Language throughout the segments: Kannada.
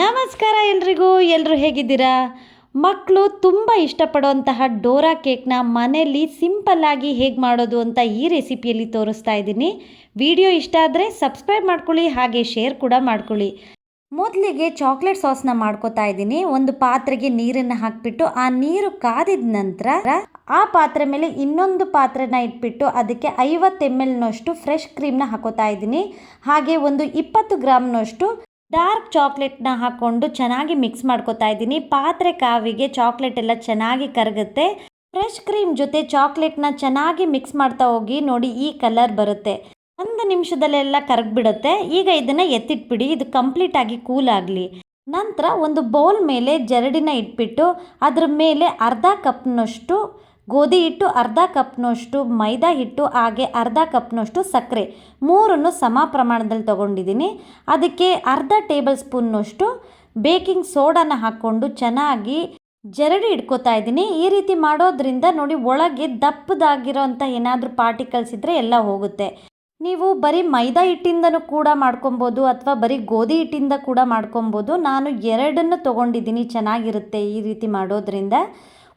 ನಮಸ್ಕಾರ ಎಲ್ರಿಗೂ ಎಲ್ಲರೂ ಹೇಗಿದ್ದೀರಾ? ಮಕ್ಕಳು ತುಂಬ ಇಷ್ಟಪಡುವಂತಹ ಡೋರಾ ಕೇಕ್ನ ಮನೆಯಲ್ಲಿ ಸಿಂಪಲ್ಲಾಗಿ ಹೇಗೆ ಮಾಡೋದು ಅಂತ ಈ ರೆಸಿಪಿಯಲ್ಲಿ ತೋರಿಸ್ತಾ ಇದ್ದೀನಿ. ವಿಡಿಯೋ ಇಷ್ಟ ಆದರೆ ಸಬ್ಸ್ಕ್ರೈಬ್ ಮಾಡ್ಕೊಳ್ಳಿ, ಹಾಗೆ ಶೇರ್ ಕೂಡ ಮಾಡ್ಕೊಳ್ಳಿ. ಮೊದಲಿಗೆ ಚಾಕ್ಲೇಟ್ ಸಾಸ್ನ ಮಾಡ್ಕೋತಾ ಇದ್ದೀನಿ. ಒಂದು ಪಾತ್ರೆಗೆ ನೀರನ್ನು ಹಾಕಿಬಿಟ್ಟು ಆ ನೀರು ಕಾದಿದ ನಂತರ ಆ ಪಾತ್ರೆ ಮೇಲೆ ಇನ್ನೊಂದು ಪಾತ್ರೆನ ಇಟ್ಬಿಟ್ಟು ಅದಕ್ಕೆ ಐವತ್ತು ಎಂ ಎಲ್ನಷ್ಟು ಫ್ರೆಶ್ ಕ್ರೀಮ್ನ ಹಾಕೋತಾ ಇದ್ದೀನಿ. ಹಾಗೆ ಒಂದು ಇಪ್ಪತ್ತು ಗ್ರಾಮ್ನಷ್ಟು ಡಾರ್ಕ್ ಚಾಕ್ಲೇಟ್ನ ಹಾಕ್ಕೊಂಡು ಚೆನ್ನಾಗಿ ಮಿಕ್ಸ್ ಮಾಡ್ಕೊತಾ ಇದ್ದೀನಿ. ಪಾತ್ರೆ ಕಾವಿಗೆ ಚಾಕ್ಲೇಟ್ ಎಲ್ಲ ಚೆನ್ನಾಗಿ ಕರಗುತ್ತೆ. ಫ್ರೆಶ್ ಕ್ರೀಮ್ ಜೊತೆ ಚಾಕ್ಲೇಟ್ನ ಚೆನ್ನಾಗಿ ಮಿಕ್ಸ್ ಮಾಡ್ತಾ ಹೋಗಿ ನೋಡಿ ಈ ಕಲರ್ ಬರುತ್ತೆ. ಒಂದು ನಿಮಿಷದಲ್ಲೆಲ್ಲ ಕರಗ್ಬಿಡುತ್ತೆ. ಈಗ ಇದನ್ನು ಎತ್ತಿಟ್ಬಿಡಿ. ಇದು ಕಂಪ್ಲೀಟಾಗಿ ಕೂಲ್ ಆಗಲಿ. ನಂತರ ಒಂದು ಬೌಲ್ ಮೇಲೆ ಜರಡಿನ ಇಟ್ಬಿಟ್ಟು ಅದ್ರ ಮೇಲೆ ಅರ್ಧ ಕಪ್ನಷ್ಟು ಗೋಧಿ ಹಿಟ್ಟು ಅರ್ಧ ಕಪ್ನಷ್ಟು, ಮೈದಾ ಹಿಟ್ಟು ಹಾಗೆ ಅರ್ಧ ಕಪ್ನಷ್ಟು ಸಕ್ಕರೆ. ಮೂರನ್ನು ಸಮ ಪ್ರಮಾಣದಲ್ಲಿ ತಗೊಂಡಿದ್ದೀನಿ. ಅದಕ್ಕೆ ಅರ್ಧ ಟೇಬಲ್ ಸ್ಪೂನ್ನಷ್ಟು ಬೇಕಿಂಗ್ ಸೋಡಾನ ಹಾಕ್ಕೊಂಡು ಚೆನ್ನಾಗಿ ಜರಡಿ ಇಟ್ಕೋತಾ ಇದ್ದೀನಿ. ಈ ರೀತಿ ಮಾಡೋದ್ರಿಂದ ನೋಡಿ ಒಳಗೆ ದಪ್ಪದಾಗಿರೋಂಥ ಏನಾದರೂ ಪಾರ್ಟಿಕಲ್ಸ್ ಇದ್ದರೆ ಎಲ್ಲ ಹೋಗುತ್ತೆ. ನೀವು ಬರೀ ಮೈದಾ ಹಿಟ್ಟಿಂದನೂ ಕೂಡ ಮಾಡ್ಕೊಬೋದು ಅಥವಾ ಬರೀ ಗೋಧಿ ಹಿಟ್ಟಿಂದ ಕೂಡ ಮಾಡ್ಕೊಬೋದು. ನಾನು ಎರಡನ್ನು ತೊಗೊಂಡಿದ್ದೀನಿ. ಚೆನ್ನಾಗಿರುತ್ತೆ ಈ ರೀತಿ ಮಾಡೋದ್ರಿಂದ.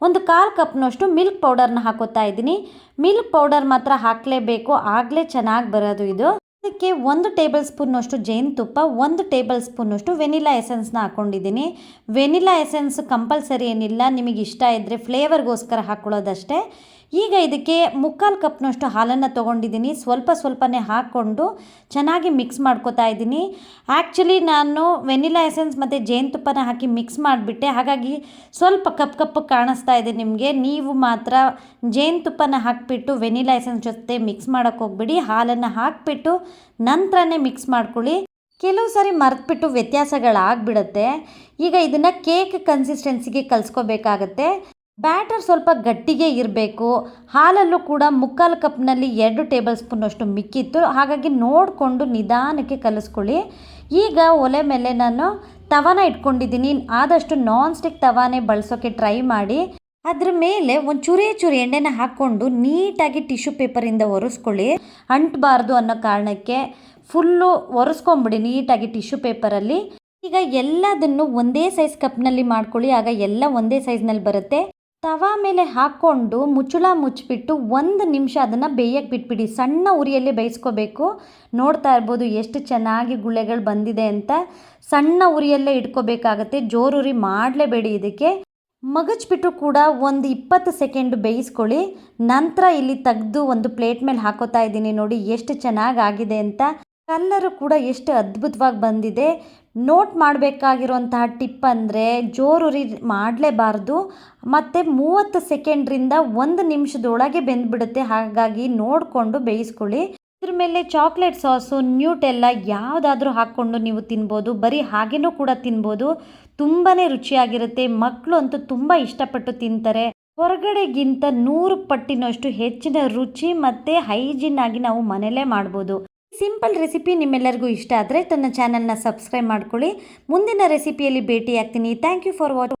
ಒಂದು ಕಾಲು ಕಪ್ನಷ್ಟು ಮಿಲ್ಕ್ ಪೌಡರ್ನ ಹಾಕೋತಾ ಇದ್ದೀನಿ. ಮಿಲ್ಕ್ ಪೌಡರ್ ಮಾತ್ರ ಹಾಕಲೇಬೇಕು, ಆಗಲೇ ಚೆನ್ನಾಗಿ ಬರೋದು ಇದು. ಅದಕ್ಕೆ ಒಂದು ಟೇಬಲ್ ಸ್ಪೂನ್ನಷ್ಟು ಜೇನುತುಪ್ಪ ಒಂದು ಟೇಬಲ್ ಸ್ಪೂನ್ನಷ್ಟು ವೆನಿಲಾ ಎಸೆನ್ಸ್ನ ಹಾಕ್ಕೊಂಡಿದ್ದೀನಿ ವೆನಿಲಾ ಎಸೆನ್ಸ್ ಕಂಪಲ್ಸರಿ ಏನಿಲ್ಲ ನಿಮಗೆ ಇಷ್ಟ ಇದ್ದರೆ ಫ್ಲೇವರ್ಗೋಸ್ಕರ ಹಾಕ್ಕೊಳ್ಳೋದಷ್ಟೇ ಈಗ ಇದಕ್ಕೆ ಮುಕ್ಕಾಲು ಕಪ್ನಷ್ಟು ಹಾಲನ್ನು ತೊಗೊಂಡಿದ್ದೀನಿ. ಸ್ವಲ್ಪ ಸ್ವಲ್ಪನೇ ಹಾಕ್ಕೊಂಡು ಚೆನ್ನಾಗಿ ಮಿಕ್ಸ್ ಮಾಡ್ಕೊತಾ ಇದ್ದೀನಿ. ಆ್ಯಕ್ಚುಲಿ ನಾನು ವೆನಿಲಾ ಎಸೆನ್ಸ್ ಮತ್ತು ಜೇನುತುಪ್ಪನ ಹಾಕಿ ಮಿಕ್ಸ್ ಮಾಡಿಬಿಟ್ಟೆ. ಹಾಗಾಗಿ ಸ್ವಲ್ಪ ಕಪ್ ಕಪ್ಪು ಕಾಣಿಸ್ತಾ ಇದೆ ನಿಮಗೆ. ನೀವು ಮಾತ್ರ ಜೇನುತುಪ್ಪನ ಹಾಕಿಬಿಟ್ಟು ವೆನಿಲಾ ಎಸೆನ್ಸ್ ಜೊತೆ ಮಿಕ್ಸ್ ಮಾಡೋಕ್ಕೆ ಹೋಗ್ಬಿಡಿ. ಹಾಲನ್ನು ಹಾಕಿಬಿಟ್ಟು ನಂತರನೇ ಮಿಕ್ಸ್ ಮಾಡ್ಕೊಳ್ಳಿ. ಕೆಲವು ಸಾರಿ ಮರೆತುಬಿಟ್ಟು ವ್ಯತ್ಯಾಸಗಳಾಗ್ಬಿಡುತ್ತೆ. ಈಗ ಇದನ್ನು ಕೇಕ್ ಕನ್ಸಿಸ್ಟೆನ್ಸಿಗೆ ಕಲಿಸ್ಕೋಬೇಕಾಗತ್ತೆ. ಬ್ಯಾಟರ್ ಸ್ವಲ್ಪ ಗಟ್ಟಿಗೆ ಇರಬೇಕು. ಹಾಲಲ್ಲೂ ಕೂಡ ಮುಕ್ಕಾಲು ಕಪ್ನಲ್ಲಿ ಎರಡು ಟೇಬಲ್ ಸ್ಪೂನಷ್ಟು ಮಿಕ್ಕಿತ್ತು. ಹಾಗಾಗಿ ನೋಡಿಕೊಂಡು ನಿಧಾನಕ್ಕೆ ಕಲಿಸ್ಕೊಳ್ಳಿ. ಈಗ ಒಲೆ ಮೇಲೆ ನಾನು ತವಾನ ಇಟ್ಕೊಂಡಿದ್ದೀನಿ. ಆದಷ್ಟು ನಾನ್ ಸ್ಟಿಕ್ ತವಾನೇ ಬಳಸೋಕ್ಕೆ ಟ್ರೈ ಮಾಡಿ. ಅದ್ರ ಮೇಲೆ ಒಂದು ಚುರಿ ಚುರಿ ಎಣ್ಣೆನ ಹಾಕ್ಕೊಂಡು ನೀಟಾಗಿ ಟಿಶ್ಯೂ ಪೇಪರಿಂದ ಒರೆಸ್ಕೊಳ್ಳಿ. ಅಂಟಬಾರ್ದು ಅನ್ನೋ ಕಾರಣಕ್ಕೆ ಫುಲ್ಲು ಒರೆಸ್ಕೊಂಬಿಡಿ ನೀಟಾಗಿ ಟಿಶ್ಯೂ ಪೇಪರಲ್ಲಿ. ಈಗ ಎಲ್ಲದನ್ನು ಒಂದೇ ಸೈಜ್ ಕಪ್ನಲ್ಲಿ ಮಾಡ್ಕೊಳ್ಳಿ. ಆಗ ಎಲ್ಲ ಒಂದೇ ಸೈಜ್ನಲ್ಲಿ ಬರುತ್ತೆ. ತವಾ ಮೇಲೆ ಹಾಕ್ಕೊಂಡು ಮುಚ್ಚುಳ ಮುಚ್ಚಿಬಿಟ್ಟು ಒಂದು ನಿಮಿಷ ಅದನ್ನು ಬೇಯಕ್ಕೆ ಬಿಟ್ಬಿಡಿ. ಸಣ್ಣ ಉರಿಯಲ್ಲಿ ಬೇಯಿಸ್ಕೋಬೇಕು. ನೋಡ್ತಾ ಇರ್ಬೋದು ಎಷ್ಟು ಚೆನ್ನಾಗಿ ಗುಳ್ಳೆಗಳು ಬಂದಿದೆ ಅಂತ. ಸಣ್ಣ ಉರಿಯಲ್ಲೇ ಇಟ್ಕೋಬೇಕಾಗತ್ತೆ. ಜೋರುರಿ ಮಾಡಲೇಬೇಡಿ ಇದಕ್ಕೆ. ಮಗಚ್ಬಿಟ್ಟು ಕೂಡ ಒಂದು ಇಪ್ಪತ್ತು ಸೆಕೆಂಡ್ ಬೇಯಿಸ್ಕೊಳ್ಳಿ. ನಂತರ ಇಲ್ಲಿ ತೆಗೆದು ಒಂದು ಪ್ಲೇಟ್ ಮೇಲೆ ಹಾಕೋತಾ ಇದ್ದೀನಿ ನೋಡಿ ಎಷ್ಟು ಚೆನ್ನಾಗಿ ಆಗಿದೆ ಅಂತ. ಕಲ್ಲರು ಕೂಡ ಎಷ್ಟು ಅದ್ಭುತವಾಗಿ ಬಂದಿದೆ. ನೋಟ್ ಮಾಡಬೇಕಾಗಿರುವಂತಹ ಟಿಪ್ ಅಂದರೆ ಜೋರುರಿ ಮಾಡಲೇಬಾರ್ದು. ಮತ್ತು ಮೂವತ್ತು ಸೆಕೆಂಡ್ರಿಂದ ಒಂದು ನಿಮಿಷದೊಳಗೆ ಬೆಂದ್ಬಿಡುತ್ತೆ. ಹಾಗಾಗಿ ನೋಡಿಕೊಂಡು ಬೇಯಿಸ್ಕೊಳ್ಳಿ. ಇದ್ರ ಮೇಲೆ ಚಾಕ್ಲೇಟ್ ಸಾಸು, ನ್ಯೂಟೆಲ್ಲ ಯಾವುದಾದ್ರೂ ಹಾಕ್ಕೊಂಡು ನೀವು ತಿನ್ಬೋದು. ಬರೀ ಹಾಗೇನೂ ಕೂಡ ತಿನ್ಬೋದು. ತುಂಬಾ ರುಚಿಯಾಗಿರುತ್ತೆ. ಮಕ್ಕಳು ಅಂತೂ ತುಂಬ ಇಷ್ಟಪಟ್ಟು ತಿಂತಾರೆ. ಹೊರಗಡೆಗಿಂತ ನೂರು ಪಟ್ಟಿನಷ್ಟು ಹೆಚ್ಚಿನ ರುಚಿ ಮತ್ತು ಹೈಜಿನ್ ಆಗಿ ನಾವು ಮನೇಲೇ ಮಾಡ್ಬೋದು. ಸಿಂಪಲ್ ರೆಸಿಪಿ ನಿಮ್ಮೆಲ್ಲರಿಗೂ ಇಷ್ಟ ಆದರೆ ತನ್ನ ಚಾನಲ್ನ ಸಬ್ಸ್ಕ್ರೈಬ್ ಮಾಡ್ಕೊಳ್ಳಿ. ಮುಂದಿನ ರೆಸಿಪಿಯಲ್ಲಿ ಭೇಟಿಯಾಗ್ತೀನಿ. Thank you for watch